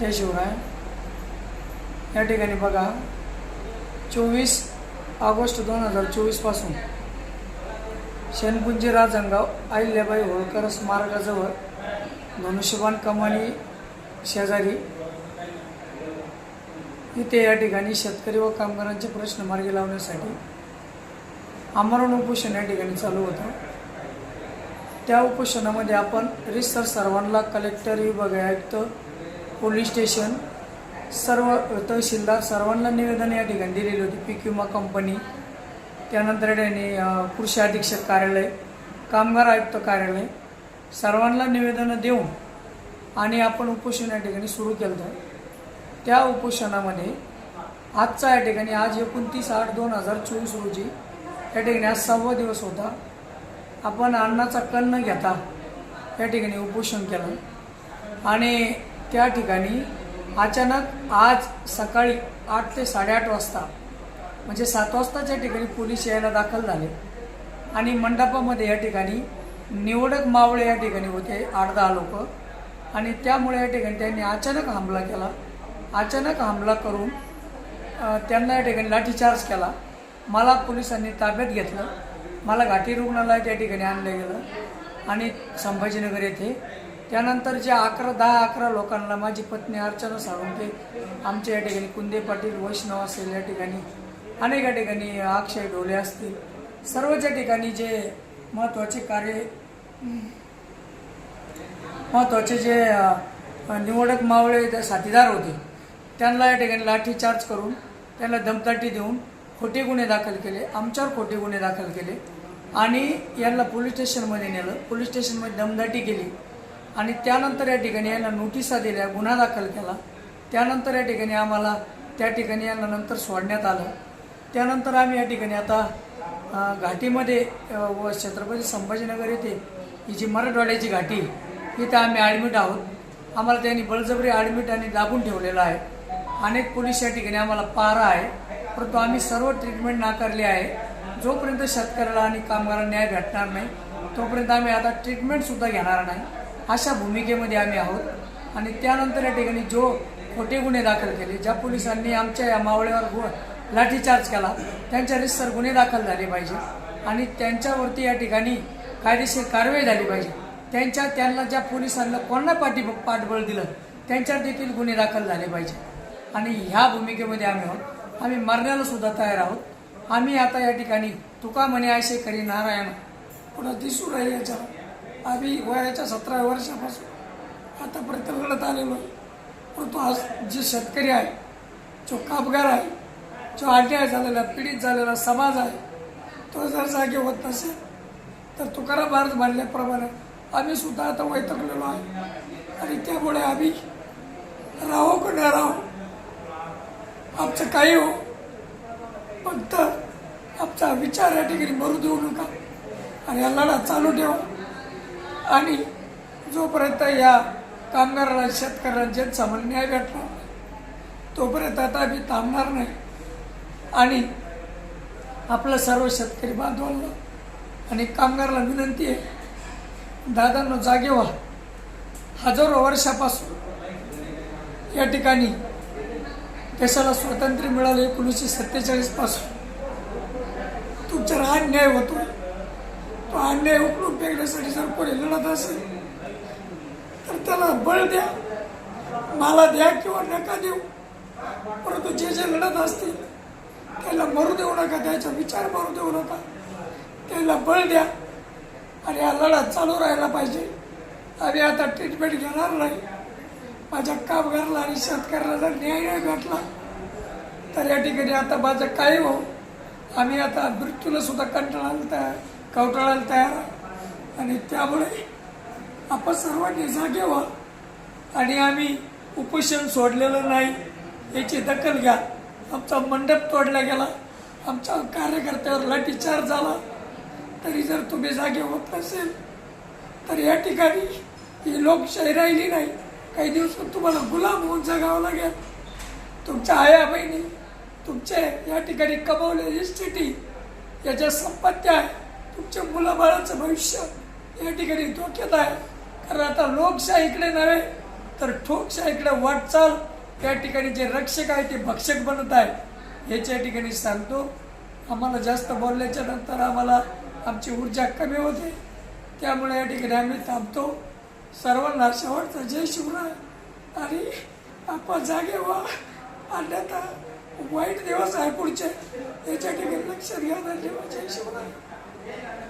जय शिवराय. या ठिकाणी बघा चोवीस ऑगस्ट दोन हजार चोवीसपासून शेनपुंजी राजणगाव अहिल्याबाई होळकर स्मारकाजवळ धनुष्यबाण कमानी शेजारी इथे या ठिकाणी शेतकरी व कामगारांचे प्रश्न मार्गी लावण्यासाठी आमरण उपोषण या ठिकाणी चालू होतं. त्या उपोषणामध्ये आपण रिसर सर्वांना कलेक्टर विभाग आयुक्त पोलीस स्टेशन सर्व तहसीलदार सर्वांना निवेदन या ठिकाणी दिलेली होती पीक विमा कंपनी. त्यानंतर त्यांनी कृषी अधीक्षक कार्यालय कामगार आयुक्त कार्यालय सर्वांना निवेदनं देऊन आणि आपण उपोषण या ठिकाणी सुरू केलं होतं. त्या उपोषणामध्ये आजचा या ठिकाणी आज एकोणतीस आठ दोन हजार चोवीस रोजी या ठिकाणी आज सहावा दिवस होता. आपण अन्नाचा कण न घेता या ठिकाणी उपोषण केलं. आणि त्या ठिकाणी अचानक आज सकाळी आठ ते साडेआठ वाजता म्हणजे सात वाजताच्या ठिकाणी पोलीस यायला दाखल झाले. आणि मंडपामध्ये या ठिकाणी निवडक मावळे या ठिकाणी होते आठ दहा लोक. आणि त्यामुळे या ठिकाणी त्यांनी अचानक हमला केला. अचानक हमला करून त्यांना या ठिकाणी लाठीचार्ज केला. मला पोलिसांनी ताब्यात घेतलं. मला घाटी रुग्णालयात या ठिकाणी आणलं गेलं. आणि संभाजीनगर येथे त्यानंतर जे अकरा दहा अकरा लोकांना माझी पत्नी अर्चना साळुंके आमच्या या ठिकाणी कुंदे पाटील वैष्णव असेल या ठिकाणी अनेक या ठिकाणी अक्षय ढोले असतील. सर्वच्या ठिकाणी जे महत्त्वाचे कार्य महत्त्वाचे जे निवडक मावळे साथीदार होते त्यांना या ठिकाणी लाठीचार्ज करून त्यांना दमदाटी देऊन खोटे गुन्हे दाखल केले आमच्यावर खोटे गुन्हे दाखल केले. आणि यांना पोलीस स्टेशनमध्ये नेलं पोलीस स्टेशनमध्ये दमदाटी केली. आणि त्यानंतर या ठिकाणी यांना नोटिसा दिल्या गुन्हा दाखल केला. त्यानंतर या ठिकाणी आम्हाला त्या ठिकाणी यांना नंतर सोडण्यात आलं. त्यानंतर आम्ही या ठिकाणी आता घाटीमध्ये व छत्रपती संभाजीनगर येथे ही जी मराठवाड्याची घाटी इथं आम्ही ॲडमिट आहोत. आम्हाला त्यांनी बळजबरी ॲडमिट आणि दाबून ठेवलेलं आहे. अनेक पोलीस या ठिकाणी आम्हाला पारा आहे. परंतु आम्ही सर्व ट्रीटमेंट नाकारली आहे. जोपर्यंत शेतकऱ्याला आणि कामगारांना न्याय भेटणार नाही तोपर्यंत आम्ही आता ट्रीटमेंटसुद्धा घेणार नाही. अशा भूमिकेमध्ये आम्ही आहोत. आणि त्यानंतर या ठिकाणी जो खोटे गुन्हे दाखल केले ज्या पोलिसांनी आमच्या या मावळ्यावर गु लाठीचार्ज केला त्यांच्या रिस्तर गुन्हे दाखल झाले पाहिजे. आणि त्यांच्यावरती या ठिकाणी कायदेशीर कारवाई झाली पाहिजे. त्यांच्या त्यांना ज्या पोलिसांना कोणा पाठी पाठबळ दिलं त्यांच्यावर देखील गुन्हे दाखल झाले पाहिजे. आणि ह्या भूमिकेमध्ये आम्ही आहोत. आम्ही मरण्याला सुद्धा तयार आहोत. आम्ही आता या ठिकाणी तुका म्हणे आयशे करी नारायण. पुन्हा दिसू राहील याच्यावर. आम्ही वयाच्या सतरा वर्षापासून आतापर्यंत लढत आलेलो. आहे परंतु आज जे शेतकरी आहे जो कामगार आहे जो अन्याय झालेला पीडित झालेला समाज आहे तो जर जागे होत नसेल तर तुकाराम महाराज म्हणल्याप्रमाणे आम्ही सुद्धा आता वैतकलेलो आहे. आणि त्यामुळे आम्ही राहो का न राहो आमचं काही हो फक्त आमचा विचार या ठिकाणी मरू देऊ नका. आणि हा लढा चालू ठेवा. आणि जोपर्यंत या कामगारांना शेतकऱ्यांचे समान न्याय भेटणार तोपर्यंत आता आम्ही थांबणार नाही. आणि आपलं सर्व शेतकरी बांधवांना आणि कामगाराला विनंती आहे दादांना जागे व्हा. हजारो वर्षापासून या ठिकाणी देशाला स्वातंत्र्य मिळालं एकोणीसशे सत्तेचाळीसपासून. तुमच्यावर अन्याय होतो अन्याय उकळून फेकण्यासाठी जर कोणी लढत असेल तर त्याला बळ द्या. मला द्या किंवा नका देऊ. परंतु जे जे लढत असतील त्याला मरू देऊ नका त्याचा विचार मरू देऊ नका. त्याला बळ द्या. आणि हा लढा चालू राहायला पाहिजे. आम्ही आता ट्रीटमेंट घेणार नाही. माझ्या कामगाराला आणि शेतकऱ्याला जर न्याय नाही भेटला तर या ठिकाणी आता माझं काय हो आम्ही आता मृत्यूला सुद्धा कंटाळायला तयार. कवटाळायला तयार आहे. आणि त्यामुळे आपण सर्वांनी जागे व्हा. आणि आम्ही उपोषण सोडलेलं नाही याची दखल घ्या. आमचा मंडप तोडला गेला आमच्या कार्यकर्त्यावर लाठीचार झाला. तरी जर तुम्ही जागे होत नसेल तर या ठिकाणी ही लोकशाही राहिली नाही. काही दिवस तुम्हाला गुलाम होऊन जगावं लागेल. तुमच्या आया बहिणी तुमचे या ठिकाणी कमवलेली स्थिती याच्या संपत्त्या आहे. तुमच्या मुलाबाळाचं भविष्य या ठिकाणी धोक्यात आहे. कारण आता लोकशाही इकडे नव्हे तर ठोकशाहीकडे वाटचाल या ठिकाणी जे रक्षक आहे ते भक्षक बनत आहे. याच्या ठिकाणी सांगतो आम्हाला जास्त बोलल्याच्या नंतर आम्हाला आमची ऊर्जा कमी होते. त्यामुळे या ठिकाणी आम्ही थांबतो. सर्वांना शेवटचा जय शिवराय. आणि आपण जागे व्हा. अन्यथा वाईट दिवस आहे पुढचे. याच्या ठिकाणी लक्षात घ्या धन्यवाद. जय शिवराय. Gracias.